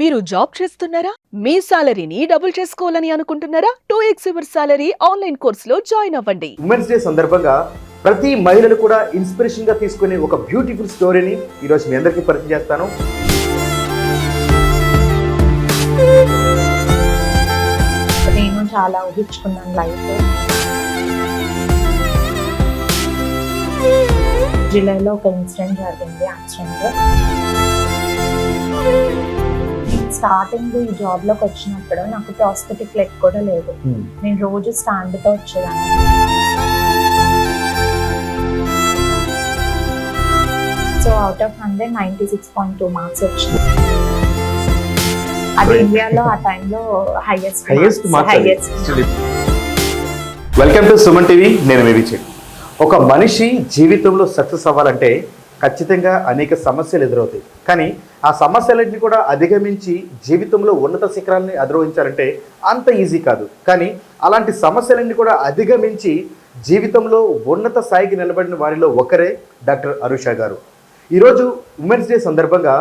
మీరు జాబ్ చేస్తున్నారా? మీ సాలరీని డబుల్ చేసుకోవాలని అనుకుంటున్నారా? Two X your salary online కోర్సులో జాయిన్ అవ్వండి. ఉమెన్స్ డే సందర్భంగా ప్రతి మహిళను కూడా ఇన్స్పిరేషన్గా తీసుకునే ఒక బ్యూటిఫుల్ స్టోరీని ఈరోజు మీ అందరికీ పరిచయం చేస్తాను. నేను చాలా ఊహించుకున్నాను లైఫ్. జూలైలో ఒక ఇన్సిడెంట్ జరిగింది యాక్సిడెంట్ స్టార్టింగ్ ఈ జాబ్లోకి వచ్చినప్పుడు నాకు ప్రాస్థెటిక్ లెగ్ కూడా లేదు. నేను రోజు స్టాండ్తో వచ్చేదాన్ని. So out of hundred ninety six point two marks వచ్చింది. అది. ఇండియాలో ఆ టైంలో highest highest highest welcome to Suman TV నేను విజయ్ ఒక మనిషి జీవితంలో సక్సెస్ అవ్వాలంటే ఖచ్చితంగా అనేక సమస్యలు ఎదురవుతాయి. కానీ ఆ సమస్యలన్నీ కూడా అధిగమించి జీవితంలో ఉన్నత శిఖరాలని అధిరోహించాలంటే అంత ఈజీ కాదు. కానీ అలాంటి సమస్యలన్నీ కూడా అధిగమించి జీవితంలో ఉన్నత స్థాయికి నిలబడిన వారిలో ఒకరే డాక్టర్ అనుష గారు. ఈరోజు ఉమెన్స్ డే సందర్భంగా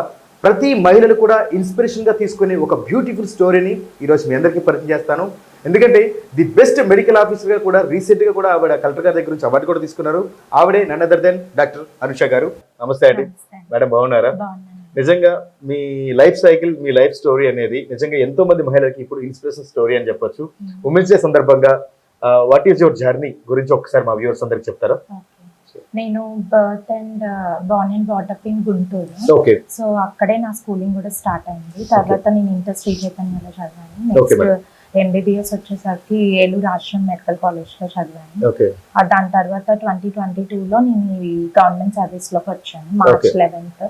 ప్రతి మహిళను కూడా ఇన్స్పిరేషన్గా తీసుకునే ఒక బ్యూటిఫుల్ స్టోరీని ఈరోజు మీ అందరికీ పరిచయం చేస్తాను. ఎందుకంటే ది బెస్ట్ మెడికల్ ఆఫీసర్గా కూడా రీసెంట్గా కూడా ఆవిడ కలెక్టర్ గారి దగ్గర నుంచి అవార్డు కూడా తీసుకున్నారు. ఆవిడే none other than doctor Anusha గారు. నమస్తే అండి. మేడం బాగున్నారా? నిజంగా మీ లైఫ్ సైకిల్ మీ లైఫ్ స్టోరీ అనేది నిజంగా ఎంతో మంది మహిళలకి ఇప్పుడు ఇన్స్పిరేషన్ స్టోరీ అని చెప్పొచ్చు. ఉమెన్స్ డే సందర్భంగా వాట్ ఈస్ యువర్ జర్నీ గురించి ఒకసారి మా వ్యూవర్స్ అందరికి చెప్తారా? నేను birth and born and brought up in Guntur. So అక్కడే నా స్కూలింగ్ కూడా స్టార్ట్ అయింది. తర్వాత నేను ఇంటర్ శ్రీ చైతన్యలో చదివాను. నెక్స్ట్ ఎంబీబీఎస్ వచ్చేసరికి ఏలూరు ఆశ్రమ్ మెడికల్ కాలేజ్లో చదివాను. దాని తర్వాత ట్వంటీ ట్వంటీ లో నేను గవర్నమెంట్ సర్వీస్లోకి వచ్చాను మార్చ్. లెవెన్త్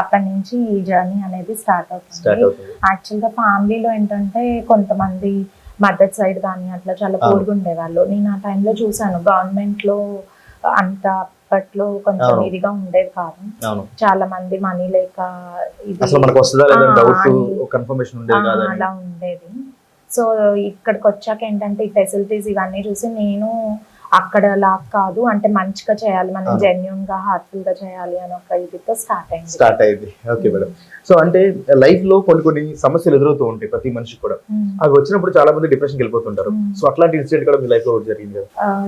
అక్కడి నుంచి ఈ జర్నీ అనేది స్టార్ట్ అవుతుంది. యాక్చువల్గా ఫ్యామిలీలో ఏంటంటే కొంతమంది మదర్ సైడ్ కానీ అట్లా చాలా. పూర్గా ఉండేవాళ్ళు. నేను ఆ టైంలో చూసాను గవర్నమెంట్లో అంత అప్పట్లో కొంచెం. ఇదిగా ఉండేది కాదు. చాలా మంది మనీ లేక అసలు మనకు డౌట్ కన్ఫర్మేషన్ ఉండేది అలా ఉండేది. సో ఇక్కడికి వచ్చాక ఏంటంటే ఈ ఫెసిలిటీస్ ఇవన్నీ చూసి నేను అక్కడ లాక్ కాదు. అంటే మంచిగా చేయాలి మనం. జెన్యున్గా హార్ట్ఫుల్గా చేయాలి అని ఒక ఇదితో స్టార్ట్ అయింది. స్టార్ట్ అయింది. ఓకే మేడం సో అంటే లైఫ్లో కొన్ని కొన్ని సమస్యలు ఎదురవుతూ ఉంటాయి ప్రతి మనిషికి కూడా. ఉమ్. అవి వచ్చినప్పుడు చాలా మంది డిప్రెషన్ వెళ్ళిపోతుంటారు. Hmm. సో అట్లాంటి ఇన్సిడెంట్ కూడా మీ లైఫ్లో జరిగింది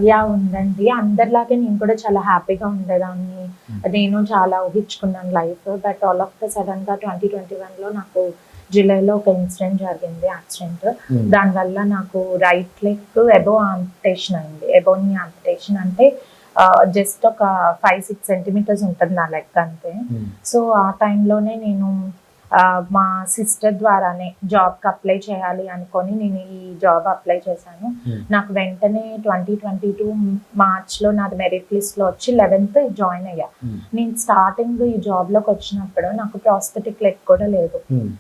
యా ఉందండి. అందరిలాగే నేను కూడా చాలా హ్యాపీగా ఉండేదాన్ని. Hmm. నేను చాలా ఊహించుకున్నాను life but all of the సడన్గా ట్వంటీ ట్వంటీ వన్లో నాకు జూలైలో ఒక ఇన్సిడెంట్ జరిగింది యాక్సిడెంట్ దానివల్ల నాకు రైట్ లెగ్ ఎబో ఆంపిటేషన్ అయింది. ఎబోని ఆంపిటేషన్ అంటే జస్ట్ ఒక ఫైవ్ సిక్స్ సెంటీమీటర్స్ ఉంటుంది నా లెగ్ అంతే. సో ఆ టైంలోనే నేను మా సిస్టర్ ద్వారానే జాబ్కి అప్లై చేయాలి అనుకొని నేను ఈ జాబ్ అప్లై చేశాను. Hmm. నాకు వెంటనే ట్వంటీ ట్వంటీ టూ మార్చ్లో నాది మెరిట్ లిస్ట్లో వచ్చి లెవెన్త్ జాయిన్ అయ్యా. నేను స్టార్టింగ్ ఈ జాబ్లోకి వచ్చినప్పుడు నాకు ప్రాస్థెటిక్ లెగ్ కూడా లేదు.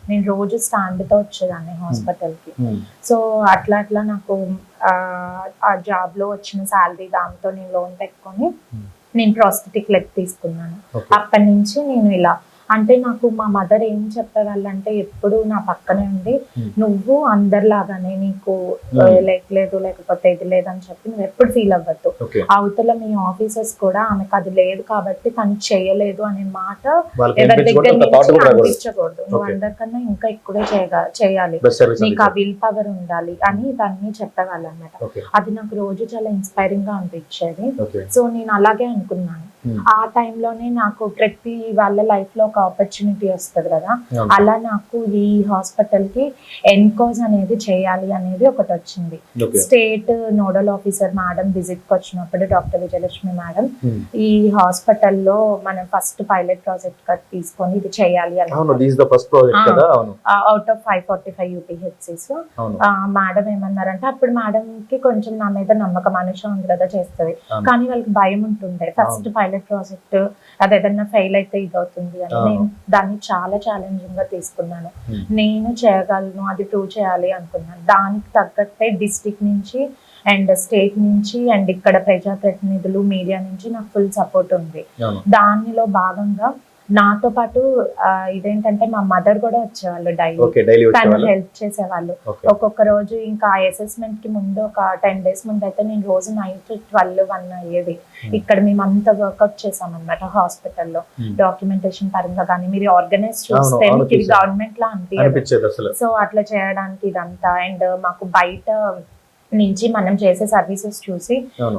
నేను రోజు స్టాండ్తో వచ్చేదాన్ని హాస్పిటల్కి. సో అట్లా అట్లా నాకు ఆ, జాబ్లో వచ్చిన శాలరీ దాంతో నేను లోన్ పెట్టుకొని Hmm. నేను ప్రాస్థెటిక్ లెగ్ తీసుకున్నాను. అప్పటి నుంచి నేను ఇలా అంటే నాకు మా మదర్ ఏం చెప్పేవాళ్ళంటే ఎప్పుడు నా పక్కనే ఉండి. నువ్వు అందరిలాగానే నీకు లేక లేదు లేకపోతే ఇది లేదని చెప్పి నువ్వు ఎప్పుడు ఫీల్ అవ్వద్దు. అవతల మీ ఆఫీసర్స్ కూడా ఆమెకు అది లేదు కాబట్టి తను చేయలేదు అనే మాట ఎవరి దగ్గర అనిపించకూడదు నువ్వు. అందరికన్నా ఇంకా ఎక్కువే చేయగా చేయాలి. నీకు ఆ విల్ పవర్ ఉండాలి అని ఇవన్నీ చెప్పేవాళ్ళు అనమాట అది నాకు రోజు చాలా ఇన్స్పైరింగ్గా అనిపించేది. సో నేను అలాగే అనుకున్నాను. ఆ టైంలోనే నాకు ప్రతి వాళ్ళ లైఫ్లో ఒక ఆపర్చునిటీ వస్తుంది కదా. అలా నాకు ఈ హాస్పిటల్కి ఎన్కోజ్ అనేది చేయాలి అనేది ఒకటి వచ్చింది. స్టేట్ నోడల్ ఆఫీసర్ మేడం విజిట్కి వచ్చినప్పుడు డాక్టర్ విజయలక్ష్మి మేడం ఈ హాస్పిటల్లో మనం ఫస్ట్ పైలట్ ప్రాజెక్ట్ కట్ తీసుకొని ఇది చేయాలి అని out of five forty five UPHCs madam ఏమన్నారంటే అప్పుడు మేడం కి కొంచెం నా మీద నమ్మకం అనుష ఉంది కదా చేస్తుంది. కానీ వాళ్ళకి భయం ఉంటుండే. ఫస్ట్. పైలట్ ప్రాజెక్ట్ అది ఏదన్నా ఫెయిల్ అయితే ఇది అవుతుంది అని. నేను దాన్ని చాలా ఛాలెంజింగ్గా తీసుకున్నాను Hmm. నేను చేయగలను అది ప్రూవ్ చేయాలి అనుకున్నాను దానికి తగ్గట్టే డిస్టిక్ నుంచి అండ్ స్టేట్ నుంచి అండ్ ఇక్కడ ప్రజాప్రతినిధులు మీడియా నుంచి నాకు ఫుల్ సపోర్ట్ ఉంది దానిలో భాగంగా నాతో పాటు ఇదేంటంటే మా మదర్ కూడా వచ్చేవాళ్ళు డైలీ. తను హెల్ప్ చేసేవాళ్ళు. ఒక్కొక్క రోజు ఇంకా అసెస్మెంట్కి ముందు ఒక టెన్ డేస్ ముందు అయితే నేను రోజు నైట్ ట్వెల్వ్ వన్ అయ్యేది. Hmm. ఇక్కడ మేము అంతా వర్కౌట్ చేసాం అనమాట హాస్పిటల్లో. Hmm. డాక్యుమెంటేషన్ పరంగా కానీ మీరు ఆర్గనైజ్ చూస్తే మీకు ఇది. గవర్నమెంట్ లా అనిపించదు సో అట్లా చేయడానికి ఇదంతా అండ్ మాకు బయట నుంచి మనం చేసే సర్వీసెస్ చూసి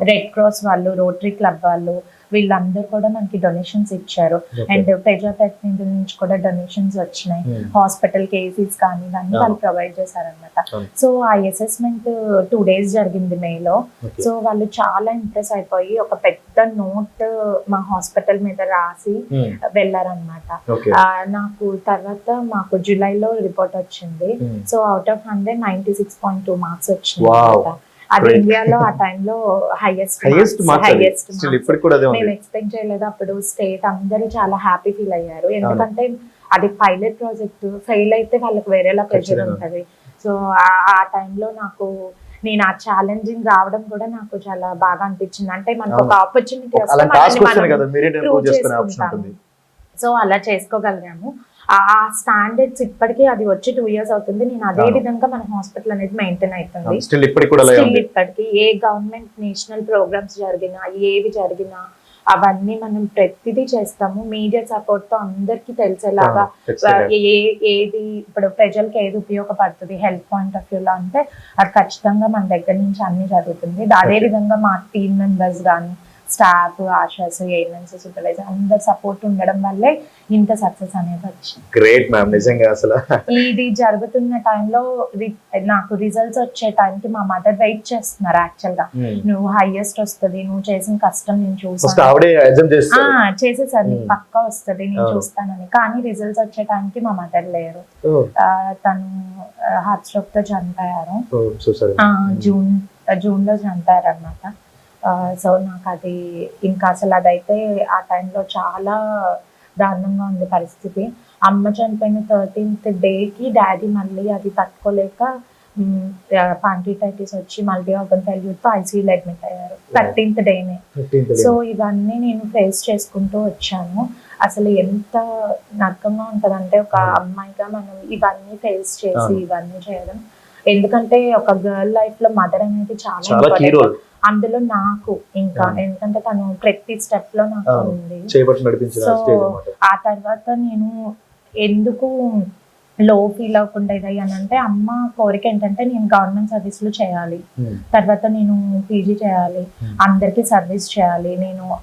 రెడ్ క్రాస్ వాళ్ళు రోటరీ క్లబ్ వాళ్ళు వీళ్ళందరూ కూడా మనకి డొనేషన్స్ ఇచ్చారు. అండ్ ప్రజాప్రతినిధుల నుంచి కూడా డొనేషన్స్ వచ్చినాయి Hmm. హాస్పిటల్ కేసెస్ కానీ ఇవన్నీ. వాళ్ళు ప్రొవైడ్ చేశారనమాట. సో ఆ అసెస్మెంట్ టూ డేస్ జరిగింది మేలో. సో వాళ్ళు చాలా ఇంప్రెస్ అయిపోయి ఒక పెద్ద నోట్ మా హాస్పిటల్ మీద రాసి Hmm. వెళ్ళారనమాట నాకు తర్వాత మాకు జులైలో రిపోర్ట్ వచ్చింది Hmm. So out of hundred ninety six point two marks వచ్చింది. అది. ఇండియాలో ఆ టైంలో హైయెస్ట్ హైయెస్ట్ మేము ఉంది. ఎక్స్పెక్ట్ చేయలేదు అప్పుడు స్టేట్ అందరూ చాలా హ్యాపీ ఫీల్ అయ్యారు. ఎందుకంటే అది పైలట్ ప్రాజెక్ట్ ఫెయిల్ అయితే వాళ్ళకి వేరేలా ప్రెషర్. ఉంటది. సో ఆ టైంలో నాకు నేను ఆ ఛాలెంజింగ్ రావడం కూడా నాకు చాలా బాగా అనిపించింది. అంటే మనకు ఒక. ఆపర్చునిటీ ఉంటుంది. సో అలా చేసుకోగలిగాము. ఆ స్టాండర్డ్స్ ఇప్పటికీ అది వచ్చి టూ ఇయర్స్ అవుతుంది. నేను అదే. విధంగా మన హాస్పిటల్ అనేది మెయింటైన్ అవుతుంది. స్టిల్ ఇప్పటికి ఇప్పటికి ఏ గవర్నమెంట్ నేషనల్ ప్రోగ్రామ్స్ జరిగినా ఏవి జరిగినా అవన్నీ మనం ప్రతిదీ చేస్తాము. మీడియా సపోర్ట్తో అందరికి తెలిసేలాగా. ఏ ఏది ఇప్పుడు ప్రజలకి ఏది ఉపయోగపడుతుంది హెల్త్ పాయింట్ ఆఫ్ వ్యూ లో అంటే అది ఖచ్చితంగా మన దగ్గర నుంచి అన్ని జరుగుతుంది. అదే. విధంగా మా టీమ్ మెంబర్స్ కానీ స్టాఫ్ ఆశాస్ ఏఎన్ఎంస్ సూపర్వైజర్ అందరి సపోర్ట్ ఉండడం వల్లే ఇంత సక్సెస్ అనేది వచ్చింది. గ్రేట్ మ్యామ్ నిజంగా అసలు. ఇది జరుగుతున్న టైంలో నాకు రిజల్ట్స్ వచ్చే టైంకి మా మదర్ వెయిట్ చేస్తున్నారు యాక్చువల్గా. నువ్వు హైయెస్ట్ వస్తుంది నువ్వు చేసిన కష్టం నేను చూసాను చేసేసారు నీకు Hmm. పక్కా వస్తుంది నేను అవును. చూస్తానని. కానీ రిజల్ట్స్ వచ్చే టైంకి మా మదర్ లేరు. ఆ, తను హార్ట్ స్ట్రోక్తో చనిపోయారు. ఆ, జూన్ జూన్లో చనిపోయారు అనమాట సో నాకు అది ఇంకా అసలు అదైతే ఆ టైంలో చాలా దారుణంగా ఉంది పరిస్థితి అమ్మ చనిపోయిన థర్టీన్త్ డేకి డాడీ మళ్ళీ అది తట్టుకోలేక పాంటిటైటిస్ వచ్చి మల్టీ ఆర్గన్ ఫెయిల్యూర్తో ఐసీయూలో అడ్మిట్ అయ్యారు థర్టీన్త్ డేనే 15th day. సో ఇవన్నీ నేను ఫేస్ చేసుకుంటూ వచ్చాను అసలు ఎంత నరకంగా ఉంటదంటే ఒక. అమ్మాయిగా మనం ఇవన్నీ ఫేస్ చేసి. ఇవన్నీ చేయడం ఎందుకంటే ఒక గర్ల్ లైఫ్లో మదర్ అనేది చాలా. రోల్ అందులో నాకు ఇంకా. ఎందుకంటే తను ప్రతి స్టెప్లో నాకు. ఉంది. సో ఆ తర్వాత నేను ఎందుకు లో ఫీల్ అవ్వకుండా ఇది అని అంటే అమ్మ కోరిక ఏంటంటే నేను గవర్నమెంట్ సర్వీసులు చేయాలి. Hmm. తర్వాత నేను పీజీ చేయాలి. Hmm. అందరికీ సర్వీస్ చేయాలి. నేను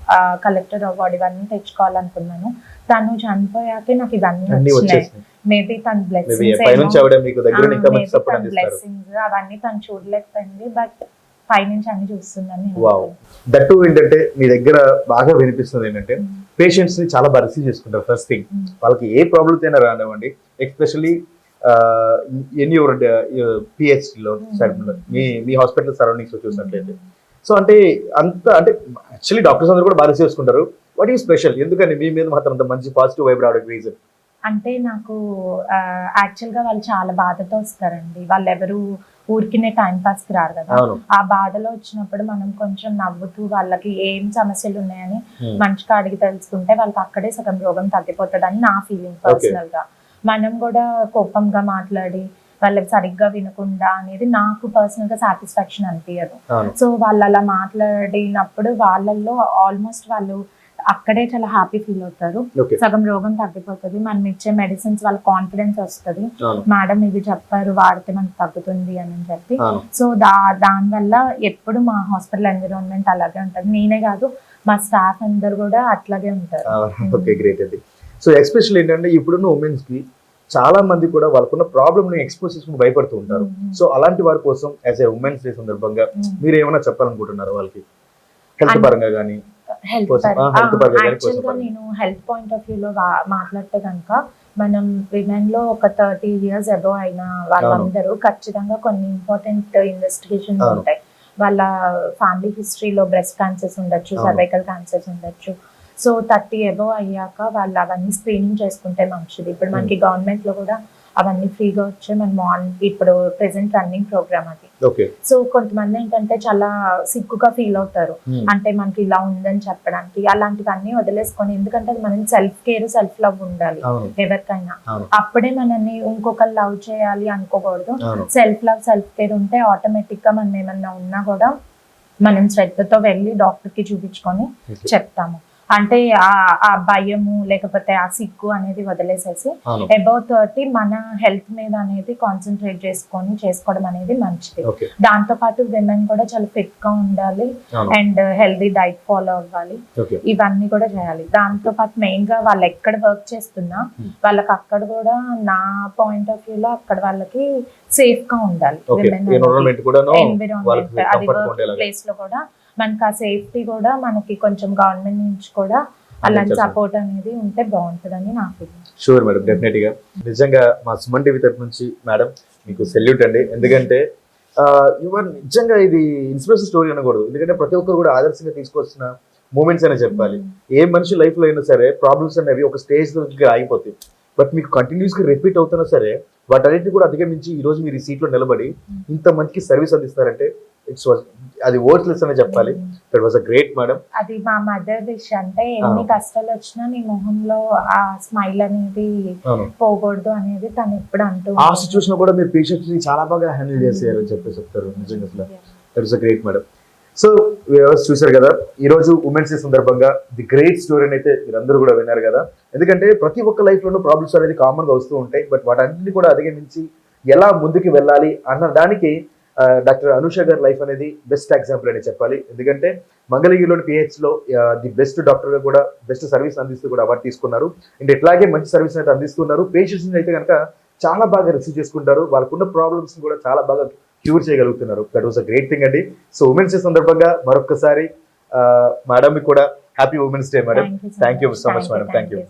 కలెక్టర్ అవార్డు ఇవన్నీ తెచ్చుకోవాలనుకున్నాను. తను చనిపోయాకే నాకు ఇవన్నీ వచ్చినాయి. మేబీ తన బ్లెస్సింగ్స్ అవన్నీ తను చూడలేకపోయింది. బట్ పైనుంచి అన్ని చూస్తుందని దట్టు ఏంటంటే మీ దగ్గర బాగా వినిపిస్తుంది ఏంటంటే పేషెంట్స్ని చాలా బాగా రిసీవ్ చేసుకుంటారు ఫస్ట్ థింగ్. వాళ్ళకి ఏ ప్రాబ్లమ్స్ అయినా రానివ్వండి. ఎస్పెషల్లీ ఎన్ యువర్ పిహెచ్డిలో. మీ మీ హాస్పిటల్ సరౌండింగ్స్లో చూసినట్లయితే. సో అంటే అంత అంటే యాక్చువల్లీ డాక్టర్స్ అందరూ కూడా బాగా రిసీవ్ చేసుకుంటారు. వాట్ ఈ స్పెషల్ ఎందుకని మీ మీద మాత్రం అంత మంచి పాజిటివ్ వైబ్ రావడానికి రీజన్ అంటే నాకు యాక్చువల్గా వాళ్ళు చాలా బాధతో వస్తారండి. వాళ్ళు ఎవరు ఊరికినే టైం పాస్కి రారు కదా. ఆ బాధలో వచ్చినప్పుడు మనం కొంచెం నవ్వుతూ వాళ్ళకి ఏం సమస్యలు ఉన్నాయని Hmm. మంచిగా అడిగి తెలుసుకుంటే వాళ్ళకి అక్కడే సగం రోగం తగ్గిపోతుంది అని నా ఫీలింగ్ పర్సనల్గా. మనం కూడా కోపంగా మాట్లాడి వాళ్ళకి సరిగ్గా వినకుండా అనేది నాకు పర్సనల్గా సాటిస్ఫాక్షన్ అనిపించదు సో వాళ్ళు అలా మాట్లాడినప్పుడు వాళ్ళల్లో ఆల్మోస్ట్ వాళ్ళు అక్కడే చాలా హ్యాపీ ఫీల్ అవుతారు. సగం రోగం తగ్గిపోతుంది. మనం ఇచ్చే మెడిసిన్స్ వాళ్ళ కాన్ఫిడెన్స్ వస్తుంది. మేడం ఇది చెప్పారు వాడితే మనకు తగ్గుతుంది అని చెప్పి. సో దా దానివల్ల ఎప్పుడు మా హాస్పిటల్ ఎన్విరాన్మెంట్ అలాగే ఉంటుంది. నేనే కాదు మా స్టాఫ్ అందరు కూడా అట్లాగే ఉంటారు. ఓకే గ్రేట్ అది సో ఎస్పెషల్ ఏంటంటే ఇప్పుడున్న ఉమెన్స్కి చాలా మంది కూడా వాళ్ళకున్న ప్రాబ్లమ్ని ఎక్స్పోజ్ చేసుకుని భయపడుతూ ఉంటారు. సో అలాంటి వారి కోసం యాజ్ ఏ ఉమెన్స్ డే సందర్భంగా. మీరు ఏమైనా చెప్పాలనుకుంటున్నారు వాళ్ళకి? హెల్త్ పరంగా కానీ హెల్త్ కోసం, ఆ, health పరంగా కానీ యాక్చువల్గా కోసం నేను హెల్త్ పాయింట్ ఆఫ్ వ్యూ లో మాట్లాడితే కనుక మనం విమెన్లో ఒక థర్టీ ఇయర్స్ అబో అయిన వాళ్ళందరూ ఖచ్చితంగా కొన్ని ఇంపార్టెంట్ ఇన్వెస్టిగేషన్స్. ఉంటాయి. వాళ్ళ ఫ్యామిలీ హిస్టరీలో బ్రెస్ట్ క్యాన్సర్స్ ఉండొచ్చు. సర్వైకల్ క్యాన్సర్స్ ఉండొచ్చు. సో థర్టీ అబో అయ్యాక వాళ్ళు అవన్నీ స్క్రీనింగ్ చేసుకుంటే మంచిది. ఇప్పుడు మనకి గవర్నమెంట్లో కూడా అవన్నీ ఫ్రీగా వచ్చే మన మార్నింగ్ ఇప్పుడు ప్రెసెంట్ రన్నింగ్ ప్రోగ్రామ్ అది. సో కొంతమంది ఏంటంటే చాలా సిగ్గుగా ఫీల్ అవుతారు. అంటే మనకి ఇలా ఉందని చెప్పడానికి అలాంటివన్నీ వదిలేసుకొని ఎందుకంటే అది మనం సెల్ఫ్ కేర్ సెల్ఫ్ లవ్ ఉండాలి ఎవరికైనా. అప్పుడే మనల్ని ఇంకొకరు లవ్ చేయాలి అనుకోకూడదు. సెల్ఫ్ లవ్ సెల్ఫ్ కేర్ ఉంటే ఆటోమేటిక్గా మనం ఏమన్నా ఉన్నా కూడా మనం శ్రద్ధతో వెళ్ళి డాక్టర్కి చూపించుకొని. చెప్తాము. అంటే ఆ భయము లేకపోతే ఆ సిగ్గు అనేది వదిలేసేసి అబౌట్ థర్టీ మన హెల్త్ మీద అనేది కాన్సన్ట్రేట్ చేసుకొని చేసుకోవడం అనేది మంచిది. దాంతో పాటు విమెన్ కూడా చాలా ఫిట్గా ఉండాలి అండ్ హెల్దీ డైట్ ఫాలో అవ్వాలి. ఇవన్నీ కూడా చేయాలి. దాంతో పాటు మెయిన్గా వాళ్ళు ఎక్కడ వర్క్ చేస్తున్నా Hmm. వాళ్ళకి అక్కడ కూడా నా పాయింట్ ఆఫ్ వ్యూ లో అక్కడ వాళ్ళకి సేఫ్గా ఉండాలి. ఎన్విరాన్మెంట్ అది వర్క్. ప్లేస్లో కూడా మనకి ఆ సేఫ్టీ కూడా మనకి కొంచెం గవర్నమెంట్ నుంచి కూడా అలాంటి. సపోర్ట్ అనేది ఉంటే బాగుంటుందని నా ఫీలింగ్. షూర్ మేడం డెఫినెట్గా. నిజంగా మా సుమన్ టీవీ తరపు నుంచి మేడం మీకు సెల్యూట్ అండి. ఎందుకంటే యువర్ నిజంగా ఇది ఇన్స్పిరేషన్ స్టోరీ అనకూడదు. ఎందుకంటే ప్రతి ఒక్కరు కూడా ఆదర్శంగా తీసుకొస్తున్న మూమెంట్స్ అనే చెప్పాలి. ఏ మనిషి లైఫ్లో అయినా సరే ప్రాబ్లమ్స్ అనేవి ఒక స్టేజ్ దగ్గర ఆగిపోతాయి. బట్ మీకు కంటిన్యూస్గా రిపీట్ అవుతున్నా సరే వాటన్నిటిని కూడా అధిగమించి ఈ రోజు మీరు ఈ సీట్లో నిలబడి ఇంత మందికి సర్వీస్ అందిస్తారంటే ఇట్స్ అది వర్డ్లెస్ అనే చెప్పాలి. That was a great madam అది మా మదర్ విష్ అంటే ఎన్ని అవును. కష్టాలు వచ్చినా నీ మొహంలో ఆ స్మైల్ అనేది పోకూడదు అనేది తను ఎప్పుడు అంటూ ఆ ఉంటుంది. సిచ్యువేషన్ కూడా మీరు పేషెంట్స్ని చాలా బాగా హ్యాండిల్ చేసేయాలని చెప్పేసి చెప్తారు. నిజంగా అసలు. That is a great madam so చూసారు కదా ఈ రోజు ఉమెన్స్ డే సందర్భంగా ది గ్రేట్ స్టోరీని అయితే మీరందరూ కూడా విన్నారు కదా. ఎందుకంటే ప్రతి ఒక్క లైఫ్ లోనూ ప్రాబ్లమ్స్ అనేది కామన్గా వస్తూ ఉంటాయి. బట్ వాటన్నిటిని కూడా అధిగమించి ఎలా ముందుకు వెళ్ళాలి అన్న దానికి డాక్టర్ అనుష గారి లైఫ్ అనేది బెస్ట్ ఎగ్జాంపుల్ అని చెప్పాలి. ఎందుకంటే మంగళగిరిలోని పిహెచ్లో ది బెస్ట్ డాక్టర్గా కూడా బెస్ట్ సర్వీస్ అందిస్తూ కూడా అవార్డు తీసుకున్నారు. అండ్ ఇట్లాగే మంచి సర్వీస్ అయితే అందిస్తున్నారు. పేషెంట్స్ అయితే కనుక చాలా బాగా రిసీవ్ చేసుకుంటారు. వాళ్ళకున్న ప్రాబ్లమ్స్ కూడా చాలా బాగా క్యూర్ చేయగలుగుతున్నారు. That was a great thing అండి. సో ఉమెన్స్ డే సందర్భంగా మరొకసారి మేడం కూడా happy women's day madam thank you. So much madam thank you.